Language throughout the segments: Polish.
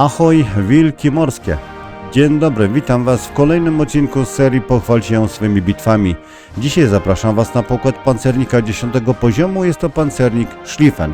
Ahoj, wilki morskie. Dzień dobry, witam Was w kolejnym odcinku serii Pochwal się swymi bitwami. Dzisiaj zapraszam Was na pokład pancernika 10 poziomu, jest to pancernik Schlieffen.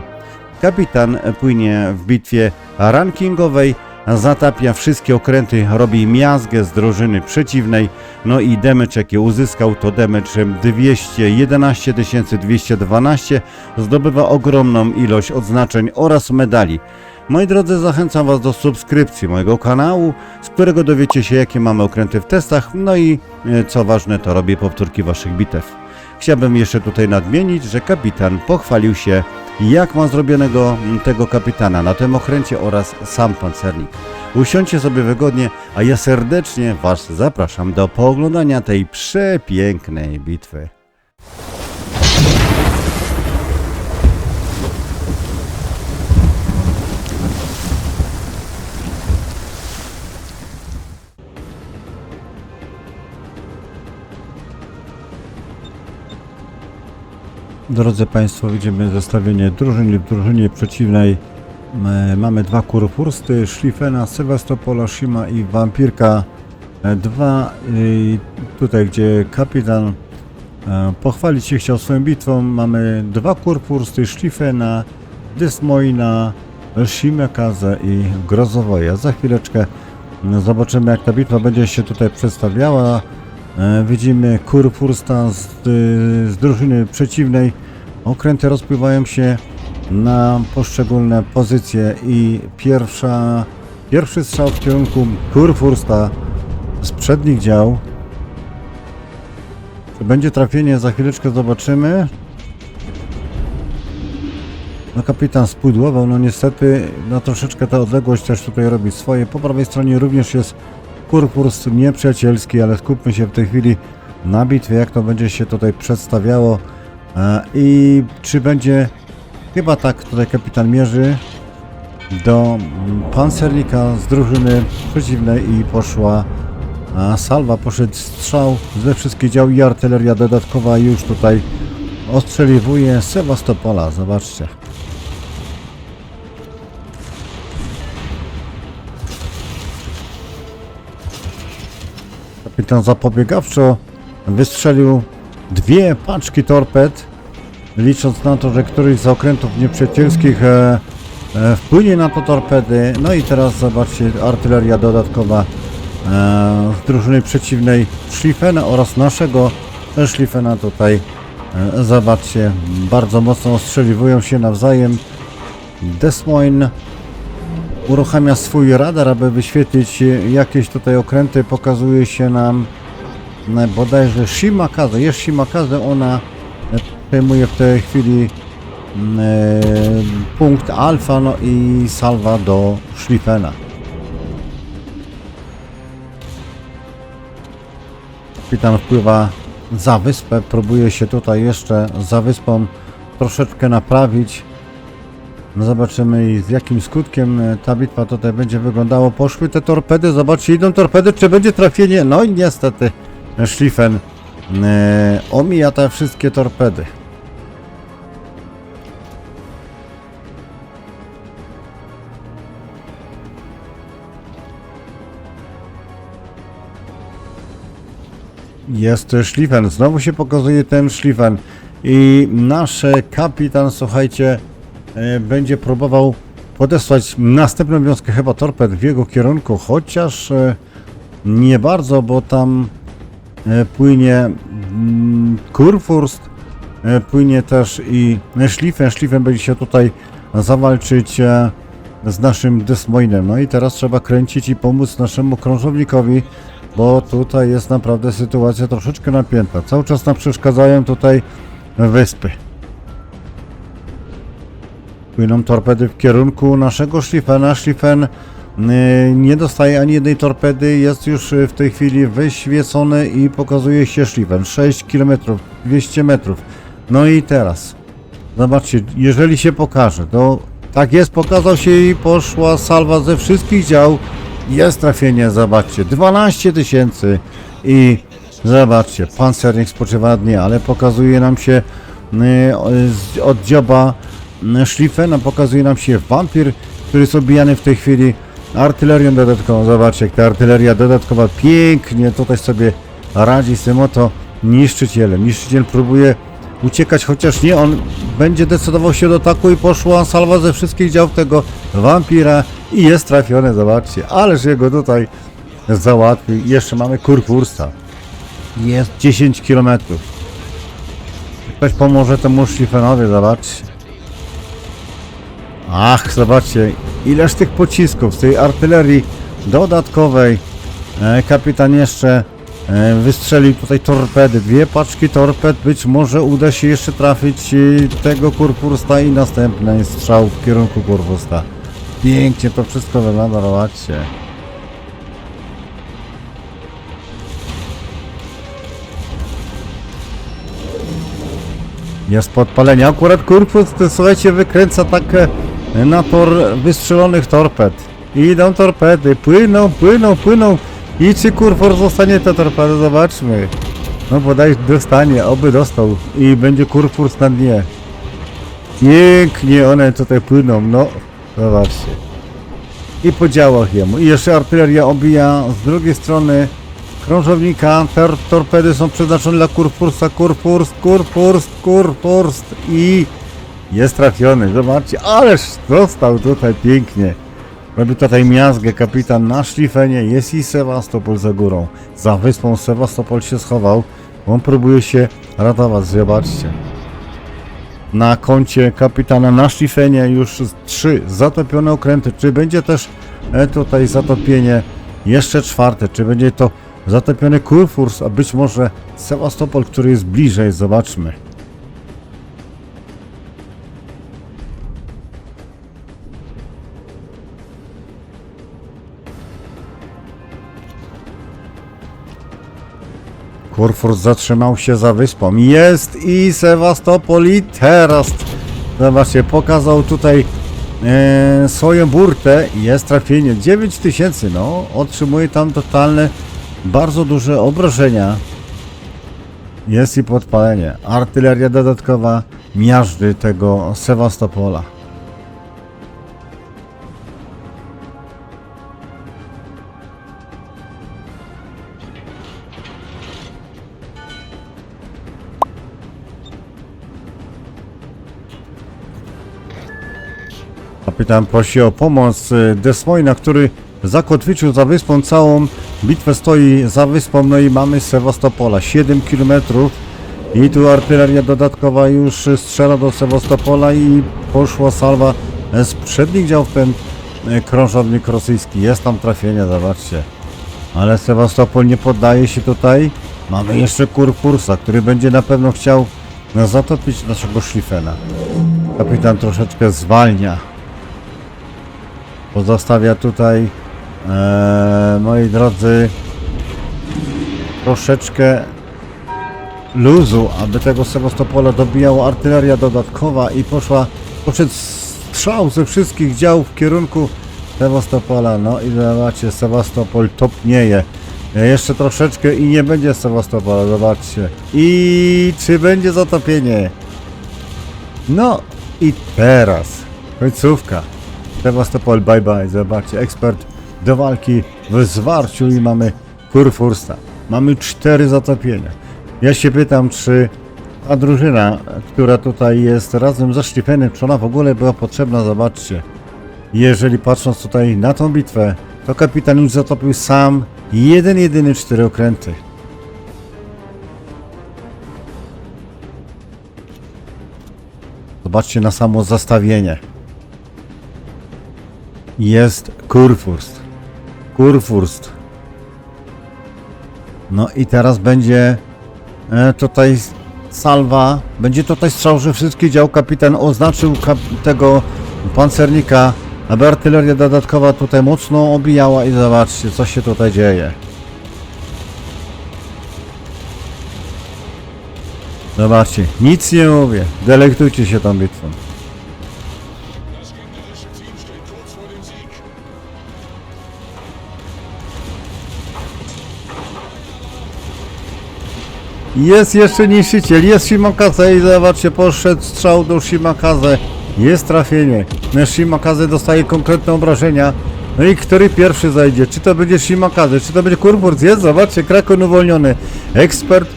Kapitan płynie w bitwie rankingowej, zatapia wszystkie okręty, robi miazgę z drużyny przeciwnej, no i damage jaki uzyskał to damage 211 212, zdobywa ogromną ilość odznaczeń oraz medali. Moi drodzy, zachęcam Was do subskrypcji mojego kanału, z którego dowiecie się, jakie mamy okręty w testach, no i e, co ważne, to robię powtórki Waszych bitew. Chciałbym jeszcze tutaj nadmienić, że kapitan pochwalił się, jak ma zrobionego tego kapitana na tym okręcie oraz sam pancernik. Usiądźcie sobie wygodnie, a ja serdecznie Was zapraszam do pooglądania tej przepięknej bitwy. Drodzy Państwo, widzimy zestawienie drużyny w drużynie przeciwnej. E, Mamy dwa kurfursty, Schlieffena, Sewastopola, Shima i Wampirka. E, Dwa, tutaj gdzie kapitan e, pochwalić się chciał swoją bitwą, mamy dwa kurfursty, Schlieffena, Dysmoina, Shimekaze i Grozowoja. Za chwileczkę mm, zobaczymy jak ta bitwa będzie się tutaj przedstawiała. E, Widzimy kurfursta z, y, z drużyny przeciwnej. Okręty rozpływają się na poszczególne pozycje i pierwsza, pierwszy strzał w kierunku kurfursta z przednich dział. Czy będzie trafienie? Za chwileczkę zobaczymy. No kapitan spudłował, no niestety no troszeczkę ta odległość też tutaj robi swoje. Po prawej stronie również jest kurfurst nieprzyjacielski, ale skupmy się w tej chwili na bitwie, jak to będzie się tutaj przedstawiało? E, i czy będzie, chyba tak tutaj kapitan mierzy do mm, pancernika z drużyny przeciwnej i poszła salwa, poszedł strzał. Ze wszystkich dział i artyleria dodatkowa już tutaj ostrzeliwuje Sewastopola, zobaczcie. Kapitan zapobiegawczo wystrzelił dwie paczki torped, licząc na to, że któryś z okrętów nieprzyjacielskich e, e, wpłynie na to torpedy. No i teraz zobaczcie, artyleria dodatkowa e, z drużyny przeciwnej Schlieffena oraz naszego Schlieffena tutaj. E, zobaczcie, bardzo mocno ostrzeliwują się nawzajem. Desmoine uruchamia swój radar, aby wyświetlić e, jakieś tutaj okręty. Pokazuje się nam e, bodajże Shimakaze. Jest Shimakaze, ona e, przejmuje w tej chwili mm, punkt alfa no i salwa do Schlieffena. Kapitan wpływa za wyspę, próbuje się tutaj jeszcze za wyspą troszeczkę naprawić. No zobaczymy z jakim skutkiem e, ta bitwa tutaj będzie wyglądało. Poszły te torpedy, zobaczcie, idą torpedy, czy będzie trafienie? No i niestety Schlieffen e, omija te wszystkie torpedy. Jest Schlieffen, znowu się pokazuje ten Schlieffen i nasz kapitan, słuchajcie, będzie próbował podesłać następną wiązkę chyba torped w jego kierunku, chociaż e, nie bardzo, bo tam e, płynie mm, Kurfürst, e, płynie też i Schlieffen. Schlieffen będzie się tutaj zawalczyć e, z naszym Desmoinem. No i teraz trzeba kręcić i pomóc naszemu krążownikowi, bo tutaj jest naprawdę sytuacja troszeczkę napięta. Cały czas nam przeszkadzają tutaj wyspy. Płyną torpedy w kierunku naszego Schlieffena. Schlieffen y, nie dostaje ani jednej torpedy, jest już y, w tej chwili wyświecony i pokazuje się Schlieffen. 6 km, 200 metrów. No i teraz, zobaczcie, jeżeli się pokaże, to tak jest, pokazał się i poszła salwa ze wszystkich dział. Jest trafienie, zobaczcie, 12 tysięcy i zobaczcie, pancernik spoczywa na dnie, ale pokazuje nam się y, z oddzioba Schlieffena, pokazuje nam się wampir, który jest obijany w tej chwili artylerią dodatkową. Zobaczcie, jak ta artyleria dodatkowa pięknie tutaj sobie radzi z tym oto niszczycielem. Niszczyciel próbuje uciekać, chociaż nie, on będzie decydował się do ataku i poszła salwa ze wszystkich dział tego wampira i jest trafiony, zobaczcie. Ależ jego tutaj załatwił. Jeszcze mamy kurfursta. Jest 10 km. Ktoś pomoże temu szlifenowi, zobaczcie. Ach, zobaczcie, ileż tych pocisków z tej artylerii dodatkowej. E, kapitan jeszcze e, wystrzelił tutaj torpedy, dwie paczki torped, być może uda się jeszcze trafić e, tego kurfursta i następny strzał w kierunku kurfursta. Pięknie to wszystko wygląda, zobaczcie. Jest podpalenie. Akurat Kurfürst, słuchajcie, wykręca tak na tor wystrzelonych torped. Idą torpedy, płyną, płyną, płyną. I czy Kurfürst zostanie te torpedy? Zobaczmy. No bodaj dostanie, oby dostał. I będzie Kurfürst na dnie. Pięknie one tutaj płyną, no. Zobaczcie. I po działach jemu. I jeszcze artyleria obija z drugiej strony krążownika. Tor torpedy są przeznaczone dla Kurfursta. Kurfurst, Kurfurst, Kurfurst i jest trafiony. Zobaczcie, ależ dostał tutaj pięknie. Robi tutaj miazgę kapitan na szlifenie. Jest i Sewastopol za górą. Za wyspą Sewastopol się schował. On próbuje się ratować. Zobaczcie. Na koncie kapitana na szlifenie już trzy zatopione okręty. Czy będzie też e, tutaj zatopienie jeszcze czwarte? Czy będzie to zatopiony Kurfurs, a być może Sewastopol, który jest bliżej? Zobaczmy. Kurfürst zatrzymał się za wyspą. Jest i Sewastopol i teraz. Zobaczcie, pokazał tutaj e, swoją burtę. Jest trafienie. 9000, no. Otrzymuje tam totalne, bardzo duże obrażenia. Jest i podpalenie. Artyleria dodatkowa miażdży tego Sewastopola. Kapitan prosi o pomoc y, Desmoina, który zakotwiczył za wyspą całą bitwę stoi za wyspą, no i mamy Sewastopola, 7 km i tu artyleria dodatkowa już strzela do Sewastopola i poszła salwa z przednich dział w ten y, krążownik rosyjski, jest tam trafienie, zobaczcie. Ale Sewastopol nie poddaje się tutaj. Mamy jeszcze Kurfursa, który będzie na pewno chciał no, zatopić naszego szlifena. Kapitan troszeczkę zwalnia. Pozostawia tutaj, e, moi drodzy, troszeczkę luzu, aby tego Sewastopola dobijała artyleria dodatkowa i poszła, poszedł strzał ze wszystkich dział w kierunku Sewastopola. No i zobaczcie, Sewastopol topnieje. E, Jeszcze troszeczkę i nie będzie Sewastopola, zobaczcie. I czy będzie zatopienie? No i teraz końcówka. Sewastopol, bye bye, zobaczcie, ekspert do walki w zwarciu i mamy Kurfursta. Mamy cztery zatopienia. Ja się pytam, czy ta drużyna, która tutaj jest razem ze czy ona w ogóle była potrzebna, zobaczcie. Jeżeli patrząc tutaj na tą bitwę, to kapitan już zatopił sam jeden, jedyny cztery okręty. Zobaczcie na samo zastawienie. Jest Kurfürst. Kurfürst. No i teraz będzie e, tutaj salwa. Będzie tutaj strzał, że wszystkie dział kapitan oznaczył kap tego pancernika, aby artyleria dodatkowa tutaj mocno obijała i zobaczcie co się tutaj dzieje. Zobaczcie, nic nie mówię. Delektujcie się tą bitwą. Jest jeszcze niszczyciel, jest Shimakaze i zobaczcie, poszedł strzał do Shimakaze. Jest trafienie. Shimakaze dostaje konkretne obrażenia. No i który pierwszy zajdzie? Czy to będzie Shimakaze, czy to będzie Kurfurt? Jest, zobaczcie, Krakon uwolniony. Ekspert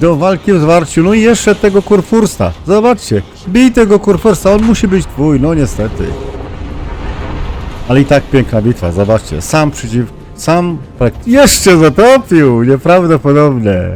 do walki w zwarciu. No i jeszcze tego Kurfursta. Zobaczcie, bij tego Kurfursta, on musi być twój, no niestety. Ale i tak piękna bitwa, zobaczcie. Sam przeciw... Sam... prak- Jeszcze zatopił! Nieprawdopodobne.